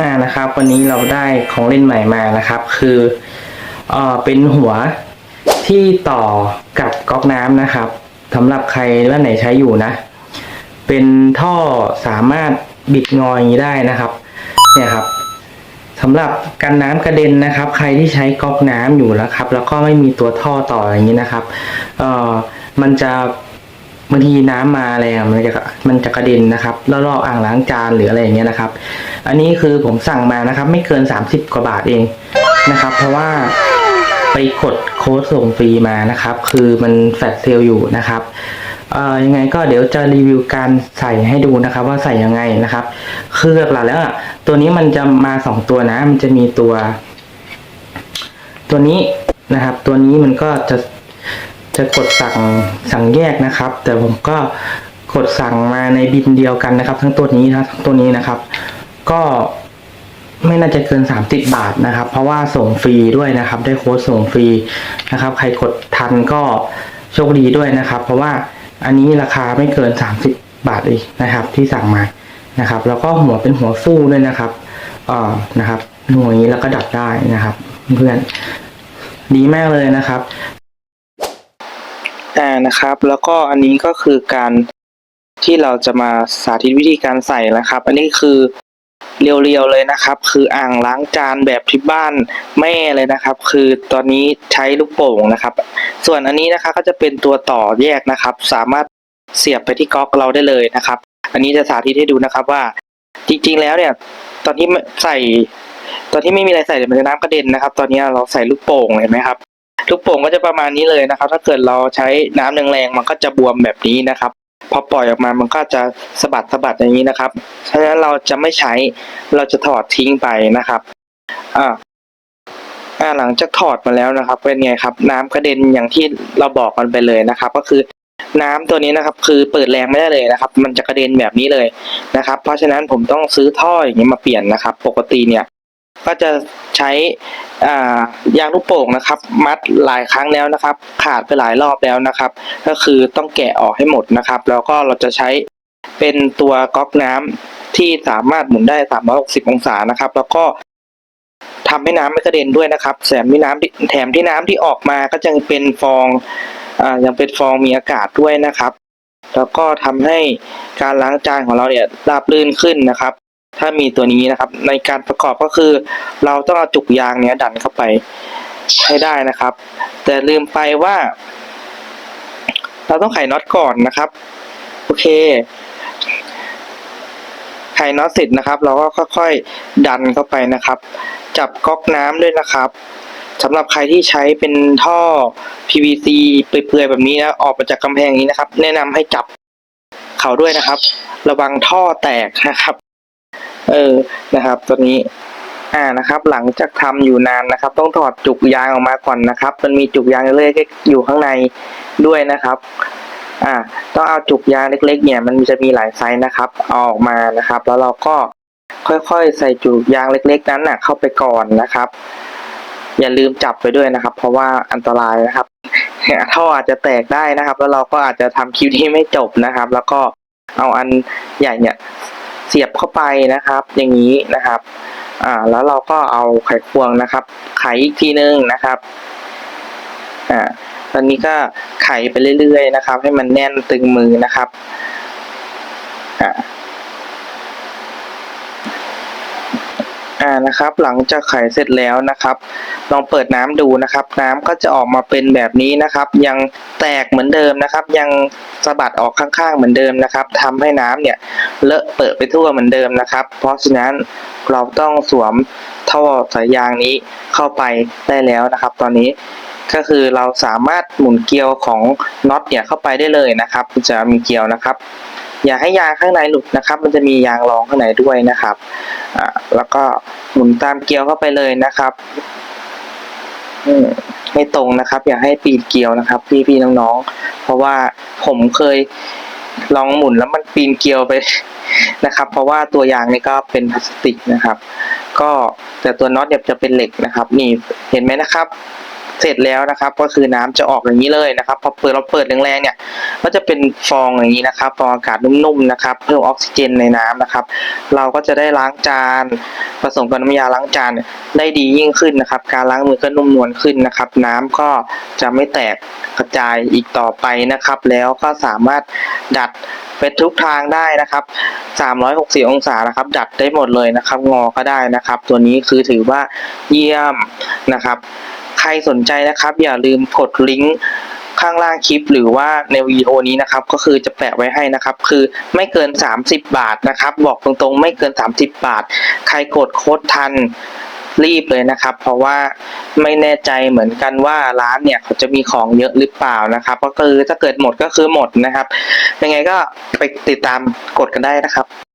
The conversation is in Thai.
อ่านะครับ วันนี้เราได้ของเล่นใหม่มานะครับ คือเอ่อเป็นหัวที่ต่อกับก๊อกน้ำนะครับสำหรับใครท่าไหนใช้อยู่นะ เป็นท่อสามารถบิดงออย่างนี้ได้นะครับ เนี่ยครับสำหรับกันน้ำกระเด็นนะครับ ใครที่ใช้ก๊อกน้ำอยู่แล้วครับ แล้วก็ไม่มีตัวท่อต่ออย่างนี้นะครับเอ่อมันจะ บางทีน้ำมาอะไรอะมันจะมันจะกระเด็นนะครับแล้วรอบอ่างล้างจานหรืออะไรอย่างเงี้ยนะครับ อันนี้คือผมสั่งมานะครับ ไม่เกิน 30 กว่าบาทเองนะครับ เพราะว่าไปกดโค้ดส่งฟรีมานะครับ คือมันแฟลชเซลล์อยู่นะครับเอ่อยังไงก็เดี๋ยวจะรีวิวการใส่ให้ดูนะครับ ว่าใส่ยังไงนะครับ คือหลักๆแล้วอะตัวนี้มันจะมาสองตัวนะ มันจะมีตัว ตัวนี้นะครับ ตัวนี้มันก็จะ จะกดสั่งสั่งแยกนะครับ แต่ผมก็กดสั่งมาในบินเดียวกันนะครับ ทั้งตัวนี้นะทั้งตัวนี้นะครับ ก็ไม่น่าจะเกิน 30 บาทนะครับ เพราะว่าส่งฟรีด้วยนะครับ ได้โค้ดส่งฟรีนะครับ ใครกดทันก็โชคดีด้วยนะครับ เพราะว่าอันนี้ราคาไม่เกิน 30 บาทเองนะครับ ที่สั่งมานะครับ แล้วก็หัวเป็นหัวฟู่ด้วยนะครับเอ่อนะครับหัวยนี้แล้วก็ดับได้นะครับ เพื่อนดีมากเลยนะครับ อ่านะครับ แล้วก็อันนี้ก็คือการที่เราจะมาสาธิตวิธีการใส่นะครับ อันนี้คือเรียวๆเลยนะครับ คืออ่างล้างจานแบบที่บ้านแม่เลยนะครับ คือตอนนี้ใช้ลูกโป่งนะครับ ส่วนอันนี้นะคะก็จะเป็นตัวต่อแยกนะครับ สามารถเสียบไปที่ก๊อกเราได้เลยนะครับ อันนี้จะสาธิตให้ดูนะครับว่า จริงๆแล้วเนี่ย ตอนที่ใส่ ตอนที่ไม่มีอะไรใส่เดี๋ยวมันจะน้ำกระเด็นนะครับ ตอนนี้เราใส่ลูกโป่งเห็นไหมครับ ลูกโป่งก็จะประมาณนี้เลยนะครับ ถ้าเกิดเราใช้น้ำแรงๆมันก็จะบวมแบบนี้นะครับ พอปล่อยออกมามันก็จะสะบัดสะบัดอย่างนี้นะครับฉะนั้นเราจะไม่ใช้เราจะถอดทิ้งไปนะครับอ่าอ่าหลังจากถอดมาแล้วนะครับ เป็นไงครับ น้ำกระเด็นอย่างที่เราบอกกันไปเลยนะครับ ก็คือน้ำตัวนี้นะครับ คือเปิดแรงไม่ได้เลยนะครับ มันจะกระเด็นแบบนี้เลยนะครับ เพราะฉะนั้นผมต้องซื้อท่ออย่างนี้มาเปลี่ยนนะครับ ปกติเนี่ย ก็จะใช้อ่ายางลูกโป่งนะครับ มัดหลายครั้งแล้วนะครับ ขาดไปหลายรอบแล้วนะครับ ก็คือต้องแกะออกให้หมดนะครับ แล้วก็เราจะใช้เป็นตัวก๊อกน้ำที่สามารถหมุนได้ 360 องศานะครับ แล้วก็ทำให้น้ำไม่กระเด็นด้วยนะครับแถมที่น้ำที่แถมที่น้ำที่ออกมาก็จะเป็นฟองอ่ายังเป็นฟองมีอากาศด้วยนะครับ แล้วก็ทำให้การล้างจานของเราเนี่ยราบรื่นขึ้นนะครับ ถ้ามีตัวนี้นะครับ ในการประกอบก็คือ เราต้องเอาจุกยางเนี้ยดันเข้าไปให้ได้นะครับ แต่ลืมไปว่า เราต้องไขน็อตก่อนนะครับ โอเค ไขน็อตเสร็จนะครับ เราก็ค่อยๆดันเข้าไปนะครับ จับก๊อกน้ำด้วยนะครับสำหรับใครที่ใช้เป็นท่อ PVC เปื่อยๆแบบนี้นะออกมาจากกำแพงนี้นะครับ แนะนำให้จับเขาด้วยนะครับ ระวังท่อแตกนะครับ เออนะครับ ตัวนี้อ่านะครับ หลังจากทำอยู่นานนะครับ ต้องถอดจุกยางออกมาก่อนนะครับ มันมีจุกยางเล็กๆอยู่ข้างในด้วยนะครับ อ่า ต้องเอาจุกยางเล็ก ๆ เนี่ย มันจะมีหลายไซส์นะครับเอาออกมานะครับ แล้วเราก็ค่อยๆ ใส่จุกยางเล็ก ๆ นั้นน่ะ เข้าไปก่อนนะครับ อย่าลืมจับไปด้วยนะครับ เพราะว่าอันตรายนะครับท่ออาจจะแตกได้นะครับ แล้วเราก็อาจจะทำคลิปนี้ไม่จบนะครับ แล้วก็เอาอันใหญ่เนี่ย เสียบเข้าไปนะครับ อย่างนี้นะครับอ่าแล้วเราก็เอาไขควงนะครับ ไขอีกทีนึงนะครับอ่าตอนนี้ก็ไขไปเรื่อยๆนะครับ ให้มันแน่นตึงมือนะครับ อ่า อ่านะครับ หลังจากไขเสร็จแล้วนะครับ ลองเปิดน้ำดูนะครับ น้ำก็จะออกมาเป็นแบบนี้นะครับ ยังแตกเหมือนเดิมนะครับ ยังสะบัดออกข้างๆเหมือนเดิมนะครับทำให้น้ำเนี่ยเลอะเปิดไปทั่วเหมือนเดิมนะครับ เพราะฉะนั้นเราต้องสวมท่อสายยางนี้เข้าไปได้แล้วนะครับ ตอนนี้ก็คือเราสามารถหมุนเกลียวของน็อตเนี่ยเข้าไปได้เลยนะครับ จะมีเกลียวนะครับ อย่าให้ยางข้างในหลุดนะครับ มันจะมียางรองข้างในด้วยนะครับ อ่าแล้วก็หมุนตามเกลียวเข้าไปเลยนะครับไมให้ตรงนะครับ อย่าให้ปีนเกลียวนะครับ พี่ๆน้องๆ เพราะว่าผมเคยลองหมุนแล้วมันปีนเกลียวไปนะครับ เพราะว่าตัวยางนี่ก็เป็นพลาสติกนะครับ ก็แต่ตัวน็อตเนี่ยจะเป็นเหล็กนะครับ นี่เห็นไหมนะครับ เสร็จแล้วนะครับ ก็คือน้ำจะออกอย่างนี้เลยนะครับพอเปิดเราเปิดแรงๆเนี่ยก็จะเป็นฟองอย่างนี้นะครับฟองอากาศนุ่มๆนะครับ เพิ่มออกซิเจนในน้ำนะครับ เราก็จะได้ล้างจานผสมกับน้ำยาล้างจานได้ดียิ่งขึ้นนะครับ การล้างมือก็นุ่มนวลขึ้นนะครับ น้ำก็จะไม่แตกกระจายอีกต่อไปนะครับ แล้วก็สามารถดัดไปทุกทางได้นะครับ 360 องศานะครับ ดัดได้หมดเลยนะครับ งอก็ได้นะครับ ตัวนี้คือถือว่าเยี่ยมนะครับ ใครสนใจนะครับ อย่าลืมกดลิงก์ข้างล่างคลิปหรือว่าในวิดีโอนี้นะครับ ก็คือจะแปะไว้ให้นะครับ คือไม่เกิน 30 บาทนะครับ บอกตรงๆ ไม่เกิน 30 บาท ใครกดโค้ดทันรีบเลยนะครับ เพราะว่าไม่แน่ใจเหมือนกันว่าร้านเนี่ยเขาจะมีของเยอะหรือเปล่านะครับ ก็คือถ้าเกิดหมดก็คือหมดนะครับยังไงก็ไปติดตามกดกันได้นะครับ